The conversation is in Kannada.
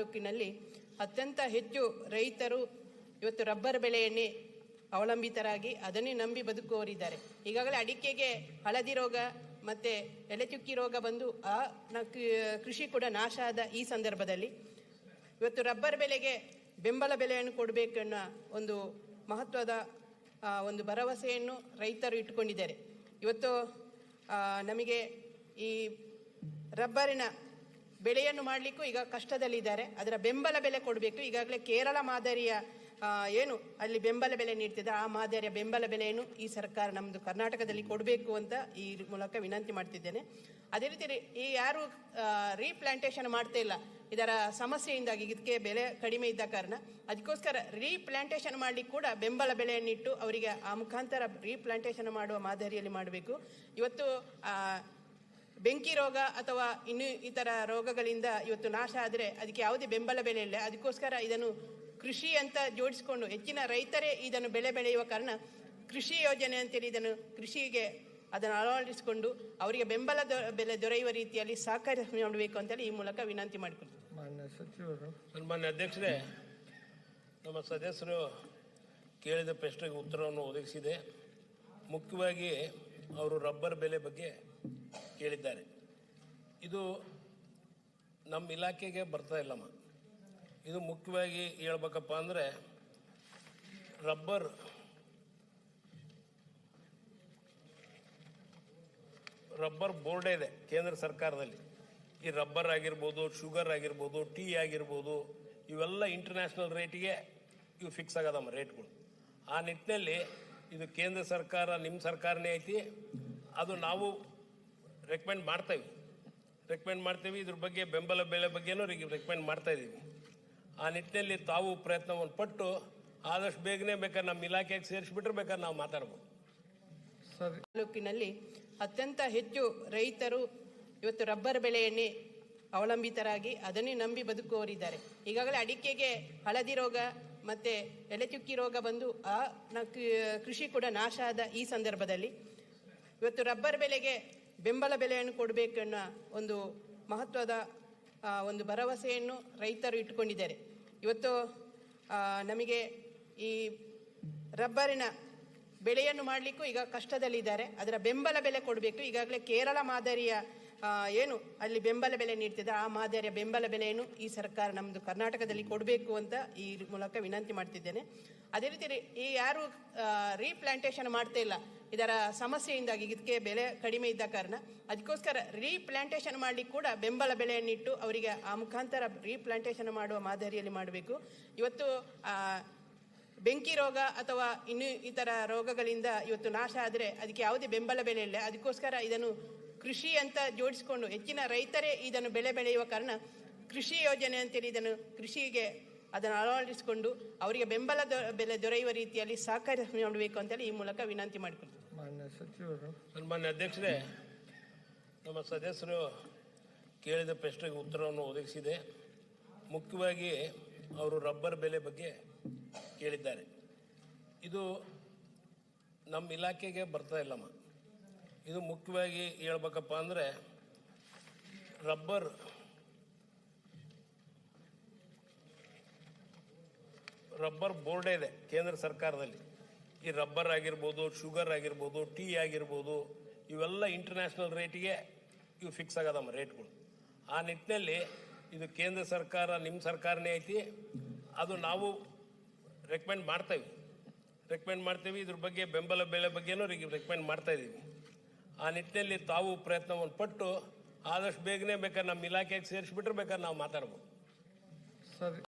ತಾಲೂಕಿನಲ್ಲಿ ಅತ್ಯಂತ ಹೆಚ್ಚು ರೈತರು ಇವತ್ತು ರಬ್ಬರ್ ಬೆಳೆಯನ್ನೇ ಅವಲಂಬಿತರಾಗಿ ಅದನ್ನೇ ನಂಬಿ ಬದುಕುವವರಿದ್ದಾರೆ. ಈಗಾಗಲೇ ಅಡಿಕೆಗೆ ಹಳದಿ ರೋಗ ಮತ್ತೆ ಎಲೆಚುಕ್ಕಿ ರೋಗ ಬಂದು ಆ ಕೃಷಿ ಕೂಡ ನಾಶ ಆದ ಈ ಸಂದರ್ಭದಲ್ಲಿ ಇವತ್ತು ರಬ್ಬರ್ ಬೆಲೆಗೆ ಬೆಂಬಲ ಬೆಲೆಯನ್ನು ಕೊಡಬೇಕನ್ನೋ ಒಂದು ಮಹತ್ವದ ಒಂದು ಭರವಸೆಯನ್ನು ರೈತರು ಇಟ್ಟುಕೊಂಡಿದ್ದಾರೆ. ಇವತ್ತು ನಮಗೆ ಈ ರಬ್ಬರಿನ ಬೆಳೆಯನ್ನು ಮಾಡಲಿಕ್ಕೂ ಈಗ ಕಷ್ಟದಲ್ಲಿದ್ದಾರೆ. ಅದರ ಬೆಂಬಲ ಬೆಲೆ ಕೊಡಬೇಕು. ಈಗಾಗಲೇ ಕೇರಳ ಮಾದರಿಯ ಏನು ಅಲ್ಲಿ ಬೆಂಬಲ ಬೆಲೆ ನೀಡ್ತಿದೆ. ಆ ಮಾದರಿಯ ಬೆಂಬಲ ಬೆಲೆಯನ್ನು ಈ ಸರ್ಕಾರ ನಮ್ಮದು ಕರ್ನಾಟಕದಲ್ಲಿ ಕೊಡಬೇಕು ಅಂತ ಈ ಮೂಲಕ ವಿನಂತಿ ಮಾಡ್ತಿದ್ದೇನೆ. ಅದೇ ರೀತಿ ಈ ಯಾರು ರೀಪ್ಲಾಂಟೇಷನ್ ಮಾಡ್ತಾ ಇಲ್ಲ, ಇದರ ಸಮಸ್ಯೆಯಿಂದಾಗಿ, ಇದಕ್ಕೆ ಬೆಲೆ ಕಡಿಮೆ ಇದ್ದ ಕಾರಣ, ಅದಕ್ಕೋಸ್ಕರ ರೀಪ್ಲಾಂಟೇಷನ್ ಮಾಡಲಿಕ್ಕೆ ಕೂಡ ಬೆಂಬಲ ಬೆಲೆಯನ್ನಿಟ್ಟು ಅವರಿಗೆ ಆ ಮುಖಾಂತರ ರೀಪ್ಲಾಂಟೇಶನ್ ಮಾಡುವ ಮಾದರಿಯಲ್ಲಿ ಮಾಡಬೇಕು. ಇವತ್ತು ಬೆಂಕಿ ರೋಗ ಅಥವಾ ಇನ್ನು ಇತರ ರೋಗಗಳಿಂದ ಇವತ್ತು ನಾಶ ಆದರೆ ಅದಕ್ಕೆ ಯಾವುದೇ ಬೆಂಬಲ ಬೆಲೆ ಇಲ್ಲ ಅದಕ್ಕೋಸ್ಕರ ಇದನ್ನು ಕೃಷಿ ಅಂತ ಜೋಡಿಸಿಕೊಂಡು ಹೆಚ್ಚಿನ ರೈತರೇ ಇದನ್ನು ಬೆಳೆ ಬೆಳೆಯುವ ಕಾರಣ ಕೃಷಿ ಯೋಜನೆ ಅಂತೇಳಿ ಇದನ್ನು ಕೃಷಿಗೆ ಅದನ್ನು ಅಳವಡಿಸಿಕೊಂಡು ಅವರಿಗೆ ಬೆಂಬಲ ದೊ- ಬೆಲೆ ದೊರೆಯುವ ರೀತಿಯಲ್ಲಿ ಸಹಕಾರ ಮಾಡಬೇಕು ಅಂತೇಳಿ ಈ ಮೂಲಕ ವಿನಂತಿ ಮಾಡಿಕೊಳ್ತೀನಿ. ಮಾನ್ಯ ಸಚಿವರು. ಸನ್ಮಾನ್ಯ ಅಧ್ಯಕ್ಷರೇ ನಮ್ಮ ಸದಸ್ಯರು ಕೇಳಿದ ಪ್ರಶ್ನೆಗೆ ಉತ್ತರವನ್ನು ಒದಗಿಸಿದೆ. ಮುಖ್ಯವಾಗಿ ಅವರು ರಬ್ಬರ್ ಬೆಲೆ ಬಗ್ಗೆ ಕೇಳಿದ್ದಾರೆ. ಇದು ನಮ್ಮ ಇಲಾಖೆಗೆ ಬರ್ತಾ ಇಲ್ಲಮ್ಮ ಇದು ಮುಖ್ಯವಾಗಿ ಹೇಳ್ಬೇಕಪ್ಪ ಅಂದರೆ ರಬ್ಬರ್ ರಬ್ಬರ್ ಬೋರ್ಡೇ ಇದೆ ಕೇಂದ್ರ ಸರ್ಕಾರದಲ್ಲಿ. ಈ ರಬ್ಬರ್ ಆಗಿರ್ಬೋದು, ಶುಗರ್ ಆಗಿರ್ಬೋದು, ಟೀ ಆಗಿರ್ಬೋದು, ಇವೆಲ್ಲ ಇಂಟರ್ನ್ಯಾಷನಲ್ ರೇಟಿಗೆ ಇವು ಫಿಕ್ಸ್ ಆಗದಮ್ಮ ರೇಟ್ಗಳು. ಆ ನಿಟ್ಟಿನಲ್ಲಿ ಇದು ಕೇಂದ್ರ ಸರ್ಕಾರ ನಿಮ್ಮ ಸರ್ಕಾರನೇ ಐತಿ. ಅದು ನಾವು ರೆಕಮೆಂಡ್ ಮಾಡ್ತೇವೆ. ರೆಕಮೆಂಡ್ ಮಾಡ್ತೀವಿ. ಇದ್ರ ಬಗ್ಗೆ ಬೆಂಬಲ ಬೆಲೆ ಬಗ್ಗೆನೂ ರೆಕಮೆಂಡ್ ಮಾಡ್ತಾ ಇದ್ದೀವಿ. ಆ ನಿಟ್ಟಿನಲ್ಲಿ ತಾವು ಪ್ರಯತ್ನವನ್ನು ಪಟ್ಟು ಆದಷ್ಟು ಬೇಗನೆ ಬೇಕಾದ್ರೆ ನಮ್ಮ ಇಲಾಖೆಗೆ ಸೇರಿಸ್ಬಿಟ್ರೆ ಬೇಕಾದ್ರೆ ನಾವು ಮಾತಾಡ್ಬೋದು. ತಾಲೂಕಿನಲ್ಲಿ ಅತ್ಯಂತ ಹೆಚ್ಚು ರೈತರು ಇವತ್ತು ರಬ್ಬರ್ ಬೆಳೆಯನ್ನೇ ಅವಲಂಬಿತರಾಗಿ ಅದನ್ನೇ ನಂಬಿ ಬದುಕುವವರಿದ್ದಾರೆ. ಈಗಾಗಲೇ ಅಡಿಕೆಗೆ ಹಳದಿ ರೋಗ ಮತ್ತೆ ಎಲೆಚುಕ್ಕಿ ರೋಗ ಬಂದು ಆ ಕೃಷಿ ಕೂಡ ನಾಶ ಆದ ಈ ಸಂದರ್ಭದಲ್ಲಿ ಇವತ್ತು ರಬ್ಬರ್ ಬೆಳೆಗೆ ಬೆಂಬಲ ಬೆಲೆಯನ್ನು ಕೊಡಬೇಕನ್ನೋ ಒಂದು ಮಹತ್ವದ ಒಂದು ಭರವಸೆಯನ್ನು ರೈತರು ಇಟ್ಟುಕೊಂಡಿದ್ದಾರೆ. ಇವತ್ತು ನಮಗೆ ಈ ರಬ್ಬರಿನ ಬೆಳೆಯನ್ನು ಮಾಡಲಿಕ್ಕೂ ಈಗ ಕಷ್ಟದಲ್ಲಿದ್ದಾರೆ. ಅದರ ಬೆಂಬಲ ಬೆಲೆ ಕೊಡಬೇಕು. ಈಗಾಗಲೇ ಕೇರಳ ಮಾದರಿಯ ಏನು, ಅಲ್ಲಿ ಬೆಂಬಲ ಬೆಲೆ ನೀಡ್ತಿದೆ. ಆ ಮಾದರಿಯ ಬೆಂಬಲ ಬೆಲೆಯನ್ನು ಈ ಸರ್ಕಾರ ನಮ್ಮದು ಕರ್ನಾಟಕದಲ್ಲಿ ಕೊಡಬೇಕು ಅಂತ ಈ ಮೂಲಕ ವಿನಂತಿ ಮಾಡ್ತಿದ್ದೇನೆ. ಅದೇ ರೀತಿ ಈ ಯಾರು ರೀಪ್ಲಾಂಟೇಷನ್ ಮಾಡ್ತಾ ಇಲ್ಲ, ಇದರ ಸಮಸ್ಯೆಯಿಂದಾಗಿ, ಇದಕ್ಕೆ ಬೆಲೆ ಕಡಿಮೆ ಇದ್ದ ಕಾರಣ, ಅದಕ್ಕೋಸ್ಕರ ರೀಪ್ಲಾಂಟೇಷನ್ ಮಾಡಲಿಕ್ಕೆ ಕೂಡ ಬೆಂಬಲ ಬೆಲೆಯನ್ನಿಟ್ಟು ಅವರಿಗೆ ಆ ಮುಖಾಂತರ ರೀಪ್ಲಾಂಟೇಷನ್ ಮಾಡುವ ಮಾದರಿಯಲ್ಲಿ ಮಾಡಬೇಕು. ಇವತ್ತು ಬೆಂಕಿ ರೋಗ ಅಥವಾ ಇನ್ನು ಇತರ ರೋಗಗಳಿಂದ ಇವತ್ತು ನಾಶ ಆದರೆ ಅದಕ್ಕೆ ಯಾವುದೇ ಬೆಂಬಲ ಬೆಲೆ ಇಲ್ಲ. ಅದಕ್ಕೋಸ್ಕರ ಇದನ್ನು ಕೃಷಿ ಅಂತ ಜೋಡಿಸಿಕೊಂಡು ಹೆಚ್ಚಿನ ರೈತರೇ ಇದನ್ನು ಬೆಳೆ ಬೆಳೆಯುವ ಕಾರಣ ಕೃಷಿ ಯೋಜನೆ ಅಂತೇಳಿ ಇದನ್ನು ಕೃಷಿಗೆ ಅದನ್ನು ಅಳವಡಿಸಿಕೊಂಡು ಅವರಿಗೆ ಬೆಂಬಲ ದೊ- ಬೆಲೆ ದೊರೆಯುವ ರೀತಿಯಲ್ಲಿ ಸಹಕಾರ ಮಾಡಬೇಕು ಅಂತೇಳಿ ಈ ಮೂಲಕ ವಿನಂತಿ ಮಾಡಿಕೊಳ್ತೀನಿ. ಮಾನ್ಯ ಸಚಿವರು. ಸನ್ಮಾನ್ಯ ಅಧ್ಯಕ್ಷರೇ ನಮ್ಮ ಸದಸ್ಯರು ಕೇಳಿದ ಪ್ರಶ್ನೆಗೆ ಉತ್ತರವನ್ನು ಒದಗಿಸಿದೆ. ಮುಖ್ಯವಾಗಿ ಅವರು ರಬ್ಬರ್ ಬೆಲೆ ಬಗ್ಗೆ ಕೇಳಿದ್ದಾರೆ. ಇದು ನಮ್ಮ ಇಲಾಖೆಗೆ ಬರ್ತಾ ಇಲ್ಲಮ್ಮ. ಇದು ಮುಖ್ಯವಾಗಿ ಹೇಳ್ಬೇಕಪ್ಪ ಅಂದರೆ ರಬ್ಬರ್ ರಬ್ಬರ್ ಬೋರ್ಡೇ ಇದೆ ಕೇಂದ್ರ ಸರ್ಕಾರದಲ್ಲಿ. ಈ ರಬ್ಬರ್ ಆಗಿರ್ಬೋದು, ಶುಗರ್ ಆಗಿರ್ಬೋದು, ಟೀ ಆಗಿರ್ಬೋದು, ಇವೆಲ್ಲ ಇಂಟರ್ನ್ಯಾಷನಲ್ ರೇಟಿಗೆ ಇವು ಫಿಕ್ಸ್ ಆಗದಮ್ಮ ರೇಟ್ಗಳು ಆ ನಿಟ್ಟಿನಲ್ಲಿ ಇದು ಕೇಂದ್ರ ಸರ್ಕಾರ ನಿಮ್ಮ ಸರ್ಕಾರನೇ ಐತಿ. ಅದು ನಾವು ರೆಕಮೆಂಡ್ ಮಾಡ್ತೇವೆ. ರೆಕಮೆಂಡ್ ಮಾಡ್ತೀವಿ. ಇದ್ರ ಬಗ್ಗೆ ಬೆಂಬಲ ಬೆಲೆ ಬಗ್ಗೆನೂ ರೆಕಮೆಂಡ್ ಮಾಡ್ತಾ ಇದ್ದೀವಿ ಆ ನಿಟ್ಟಿನಲ್ಲಿ ತಾವು ಪ್ರಯತ್ನವನ್ನು ಪಟ್ಟು ಆದಷ್ಟು ಬೇಗನೆ ಬೇಕಾದ್ರೆ ನಮ್ಮ ಇಲಾಖೆಗೆ ಸೇರಿಸ್ಬಿಟ್ರೆ ಬೇಕಾದ್ರೆ ನಾವು ಮಾತಾಡ್ಬೋದು. ಸರಿ.